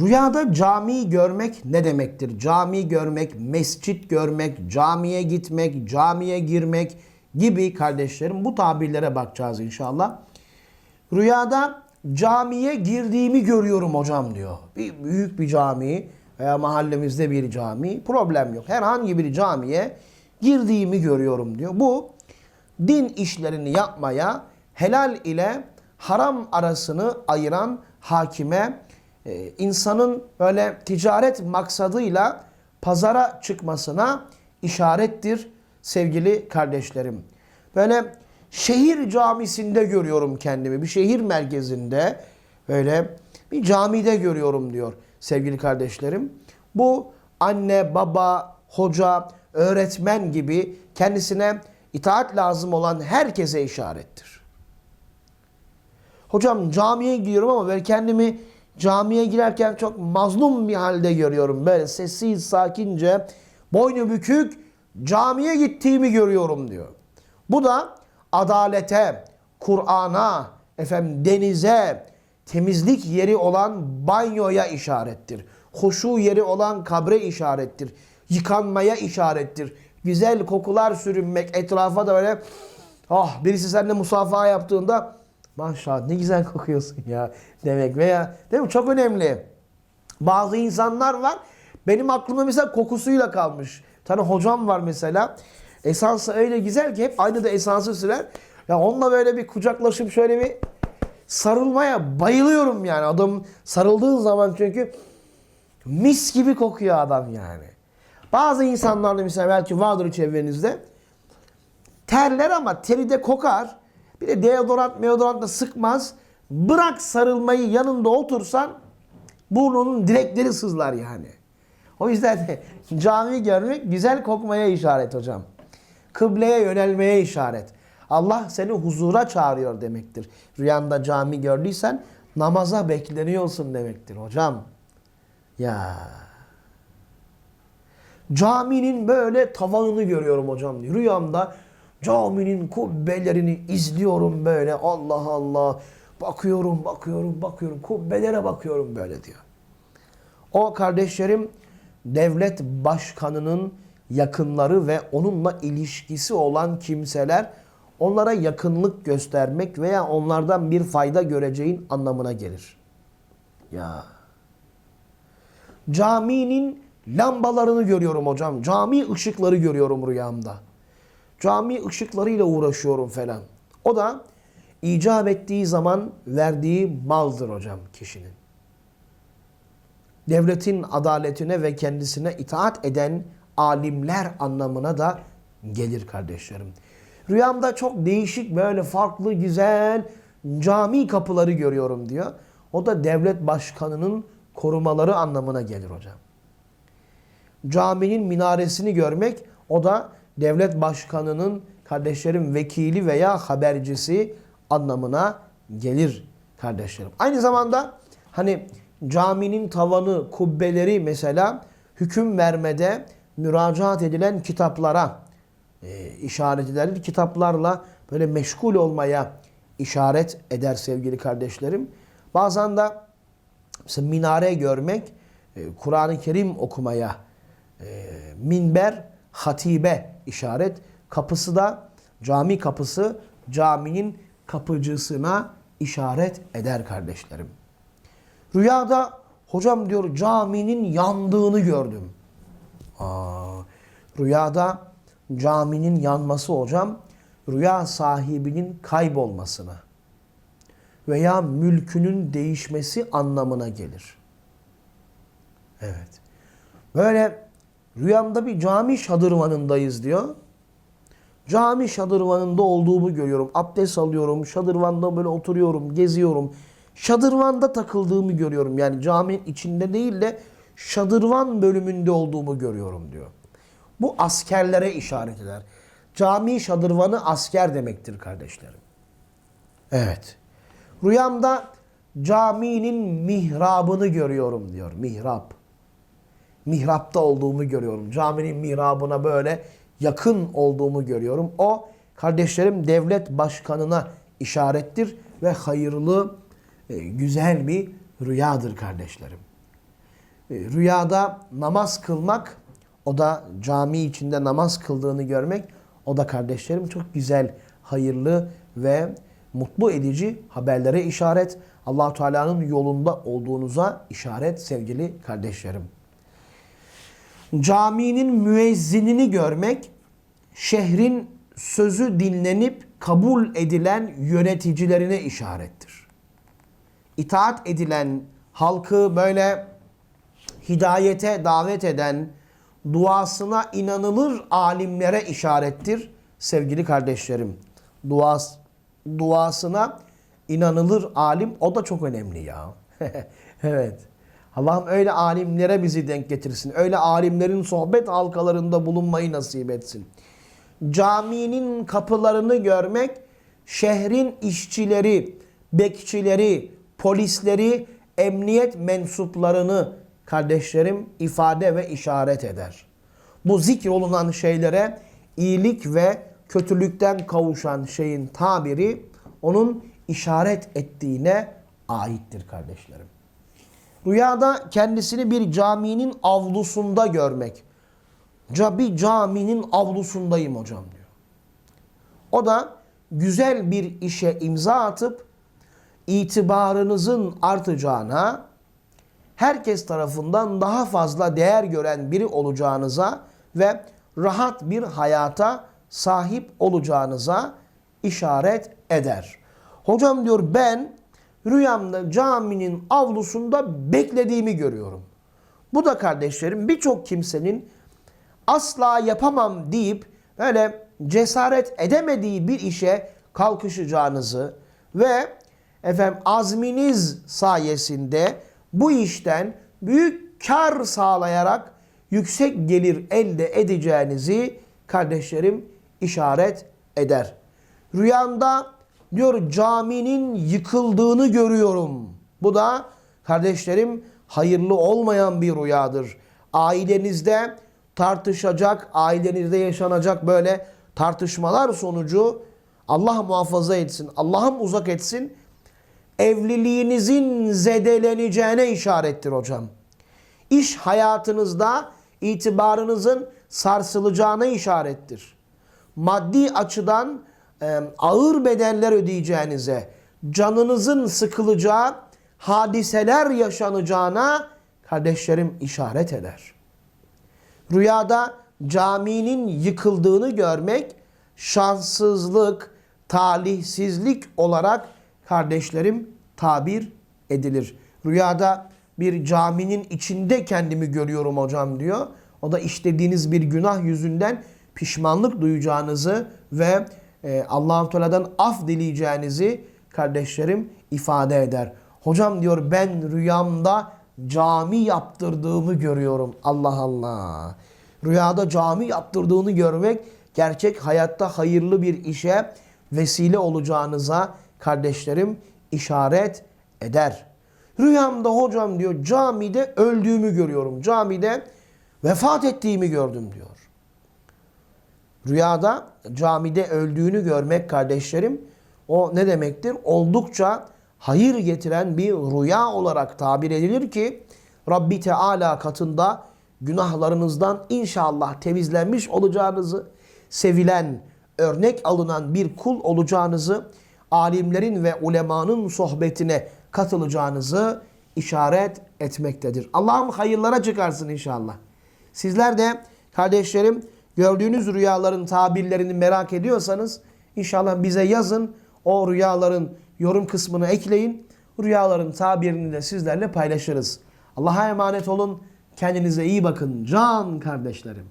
Rüyada cami görmek ne demektir? Cami görmek, mescit görmek, camiye gitmek, camiye girmek gibi kardeşlerim bu tabirlere bakacağız inşallah. Rüyada camiye girdiğimi görüyorum hocam diyor. Bir büyük bir cami veya mahallemizde bir cami problem yok. Herhangi bir camiye girdiğimi görüyorum diyor. Bu din işlerini yapmaya helal ile haram arasını ayıran hakime e, insanın böyle ticaret maksadıyla pazara çıkmasına işarettir sevgili kardeşlerim. Böyle şehir camisinde görüyorum kendimi. Bir şehir merkezinde böyle bir camide görüyorum diyor sevgili kardeşlerim. Bu anne, baba, hoca, öğretmen gibi kendisine itaat lazım olan herkese işarettir. Hocam camiye giriyorum ama ben kendimi camiye girerken çok mazlum bir halde görüyorum. Böyle sessiz, sakince, boynu bükük camiye gittiğimi görüyorum diyor. Bu da adalete, Kur'an'a, efendim denize, temizlik yeri olan banyoya işarettir. Huşu yeri olan kabre işarettir. Yıkanmaya işarettir. Güzel kokular sürünmek, etrafa da böyle ah birisi seninle musafaha yaptığında maşallah ne güzel kokuyorsun ya demek veya değil mi? Çok önemli. Bazı insanlar var benim aklıma mesela kokusuyla kalmış. Tane hocam var mesela. Esansı öyle güzel ki hep aynı da esansı sürer. Ya onunla böyle bir kucaklaşıp şöyle bir sarılmaya bayılıyorum yani. Adam sarıldığın zaman çünkü mis gibi kokuyor adam yani. Bazı insanlarda mesela belki vardır çevrenizde. Terler ama teri de kokar. Bir de deodorant meodorant da sıkmaz. Bırak sarılmayı yanında otursan burnunun direkleri sızlar yani. O yüzden de cami görmek güzel kokmaya işaret hocam. Kıbleye yönelmeye işaret. Allah seni huzura çağırıyor demektir. Rüyanda cami gördüysen namaza bekleniyorsun demektir hocam. Ya. Caminin böyle tavanını görüyorum hocam. Rüyamda caminin kubbelerini izliyorum böyle. Allah Allah. Bakıyorum, bakıyorum, bakıyorum. Kubbelere bakıyorum böyle diyor. O kardeşlerim devlet başkanının yakınları ve onunla ilişkisi olan kimseler onlara yakınlık göstermek veya onlardan bir fayda göreceğin anlamına gelir. Ya. Caminin lambalarını görüyorum hocam. Cami ışıkları görüyorum rüyamda. Cami ışıklarıyla uğraşıyorum falan. O da icap ettiği zaman verdiği maldır hocam kişinin. Devletin adaletine ve kendisine itaat eden alimler anlamına da gelir kardeşlerim. Rüyamda çok değişik böyle farklı güzel cami kapıları görüyorum diyor. O da devlet başkanının korumaları anlamına gelir hocam. Caminin minaresini görmek o da devlet başkanının kardeşlerim vekili veya habercisi anlamına gelir kardeşlerim. Aynı zamanda hani caminin tavanı, kubbeleri mesela hüküm vermede müracaat edilen kitaplara e, işaret eder. Kitaplarla böyle meşgul olmaya işaret eder sevgili kardeşlerim. Bazen de minare görmek, e, Kur'an-ı Kerim okumaya, e, minber, hatibe işaret. Kapısı da cami kapısı caminin kapıcısına işaret eder kardeşlerim. Rüyada hocam diyor caminin yandığını gördüm. Aa, rüyada caminin yanması hocam rüya sahibinin kaybolmasına veya mülkünün değişmesi anlamına gelir. Evet. Böyle rüyamda bir cami şadırvanındayız diyor. Cami şadırvanında olduğumu görüyorum. Abdest alıyorum. Şadırvanda böyle oturuyorum, geziyorum. Şadırvanda takıldığımı görüyorum. Yani caminin içinde değil de şadırvan bölümünde olduğumu görüyorum diyor. Bu askerlere işaret eder. Cami şadırvanı asker demektir kardeşlerim. Evet. Rüyamda caminin mihrabını görüyorum diyor. Mihrap. Mihrapta olduğumu görüyorum. Caminin mihrabına böyle yakın olduğumu görüyorum. O kardeşlerim devlet başkanına işarettir ve hayırlı, e, güzel bir rüyadır kardeşlerim. E, Rüyada namaz kılmak, o da cami içinde namaz kıldığını görmek, o da kardeşlerim çok güzel, hayırlı ve mutlu edici haberlere işaret. allah Teala'nın yolunda olduğunuza işaret sevgili kardeşlerim. Caminin müezzinini görmek, şehrin sözü dinlenip kabul edilen yöneticilerine işarettir. İtaat edilen, halkı böyle hidayete davet eden, duasına inanılır alimlere işarettir sevgili kardeşlerim. Duas, duasına inanılır alim o da çok önemli ya. evet. Allah'ım öyle alimlere bizi denk getirsin. Öyle alimlerin sohbet halkalarında bulunmayı nasip etsin. Caminin kapılarını görmek şehrin işçileri, bekçileri, polisleri, emniyet mensuplarını kardeşlerim ifade ve işaret eder. Bu zikrolunan şeylere iyilik ve kötülükten kavuşan şeyin tabiri onun işaret ettiğine aittir kardeşlerim. Rüyada kendisini bir caminin avlusunda görmek. Bir caminin avlusundayım hocam diyor. O da güzel bir işe imza atıp itibarınızın artacağına, herkes tarafından daha fazla değer gören biri olacağınıza ve rahat bir hayata sahip olacağınıza işaret eder. Hocam diyor ben rüyamda caminin avlusunda beklediğimi görüyorum. Bu da kardeşlerim birçok kimsenin asla yapamam deyip öyle cesaret edemediği bir işe kalkışacağınızı ve efendim azminiz sayesinde bu işten büyük kar sağlayarak yüksek gelir elde edeceğinizi kardeşlerim işaret eder. Rüyamda diyor caminin yıkıldığını görüyorum. Bu da kardeşlerim hayırlı olmayan bir rüyadır. Ailenizde tartışacak, ailenizde yaşanacak böyle tartışmalar sonucu Allah muhafaza etsin, Allah'ım uzak etsin. Evliliğinizin zedeleneceğine işarettir hocam. İş hayatınızda itibarınızın sarsılacağına işarettir. Maddi açıdan ağır bedeller ödeyeceğinize, canınızın sıkılacağı hadiseler yaşanacağına kardeşlerim işaret eder. Rüyada caminin yıkıldığını görmek şanssızlık, talihsizlik olarak kardeşlerim tabir edilir. Rüyada bir caminin içinde kendimi görüyorum hocam diyor. O da işlediğiniz bir günah yüzünden pişmanlık duyacağınızı ve e, Teala'dan af dileyeceğinizi kardeşlerim ifade eder. Hocam diyor ben rüyamda cami yaptırdığımı görüyorum. Allah Allah. Rüyada cami yaptırdığını görmek gerçek hayatta hayırlı bir işe vesile olacağınıza kardeşlerim işaret eder. Rüyamda hocam diyor camide öldüğümü görüyorum. Camide vefat ettiğimi gördüm diyor. Rüyada camide öldüğünü görmek kardeşlerim o ne demektir? Oldukça hayır getiren bir rüya olarak tabir edilir ki Rabbi Teala katında günahlarınızdan inşallah temizlenmiş olacağınızı, sevilen, örnek alınan bir kul olacağınızı, alimlerin ve ulemanın sohbetine katılacağınızı işaret etmektedir. Allah'ım hayırlara çıkarsın inşallah. Sizler de kardeşlerim gördüğünüz rüyaların tabirlerini merak ediyorsanız inşallah bize yazın. O rüyaların yorum kısmını ekleyin. Rüyaların tabirini de sizlerle paylaşırız. Allah'a emanet olun. Kendinize iyi bakın can kardeşlerim.